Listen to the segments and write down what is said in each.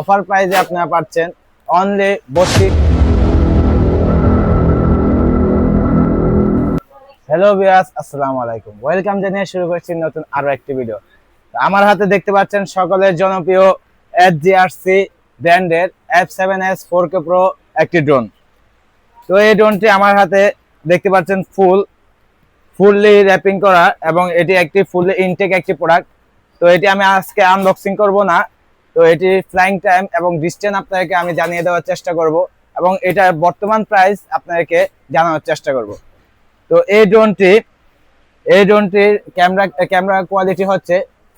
Offer প্রাইজে আপনারা পাচ্ছেন অনলি বত্রিশ হ্যালো বিয়াস আসসালামু আলাইকুম। ওয়েলকাম জানিয়ে শুরু করছি নতুন আরও একটি ভিডিও আমার হাতে দেখতে পাচ্ছেন সকলের জনপ্রিয় এস জিআরসি ব্র্যান্ডের F seven S four K pro একটি ড্রোন তো এই ড্রোনটি আমার হাতে দেখতে পাচ্ছেন ফুল ফুললি র্যাপিং করা এবং এটি একটি ফুললি ইনটেক একটি প্রোডাক্ট তো এটি আমি আজকে আনবক্সিং করব না। তো এটি ফ্লাইং টাইম এবং ডিস্টেন্স আপনাদেরকে আমি জানিয়ে দেওয়ার চেষ্টা করব এবং এটার বর্তমান প্রাইস আপনাদেরকে জানানোর চেষ্টা করব। তো এই ড্রোনটি এই ড্রোনটির ক্যামেরা ক্যামেরা কোয়ালিটি হচ্ছে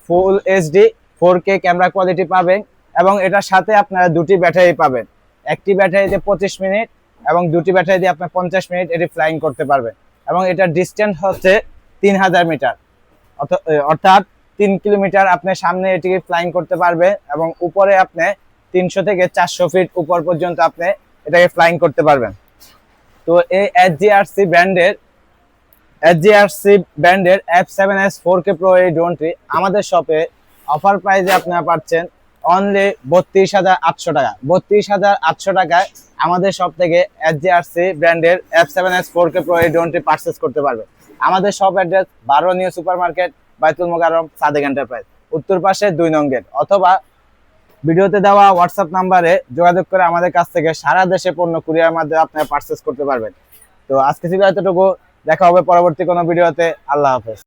full HD four K camera quality পাবেন এবং এটার সাথে আপনারা দুটি ব্যাটারি পাবেন। একটি ব্যাটারিতে পঁচিশ মিনিট এবং দুটি ব্যাটারি দিয়ে আপনার পঞ্চাশ মিনিট এটি ফ্লাইং করতে পারবেন এবং এটার ডিস্টেন্স হচ্ছে তিন হাজার মিটার। অর্থ- অর্থাৎ তিন কিলোমিটার আপনি সামনে এটিকে ফ্লাইং করতে পারবে এবং উপরে আপনি তিনশো থেকে চারশো ফিট উপর পর্যন্ত আপনি এটাকে ফ্লাইং করতে পারবেন। তো এই এস জিআরসি ব্র্যান্ডের এস এসজিআরসি ব্র্যান্ডের F seven S four K pro এই ড্রোনটি আমাদের শপে অফার প্রাইজে আপনারা পাচ্ছেন অনলি বত্রিশ হাজার আটশো টাকা। বত্রিশ হাজার আটশো টাকায় আমাদের শপ থেকে এস এসজিআরসি ব্র্যান্ডের F seven S four K pro এই ড্রোনটি পারচেস করতে পারবে। আমাদের সব অ্যাড্রেস বারো নিউ সুপার মার্কেট বাইতুল মোকারম সাদেক এন্টারপ্রাইজ উত্তর পাশে দুই নং গেট অথবা ভিডিওতে দেওয়া হোয়াটসঅ্যাপ নাম্বারে যোগাযোগ করে আমাদের কাছ থেকে সারা দেশে পণ্য কুরিয়ার মাধ্যমে আপনারা পারচেস করতে পারবেন। তো আজকে ছিল এতটুকু। দেখা হবে পরবর্তী কোনো ভিডিওতে। আল্লাহ হাফেজ।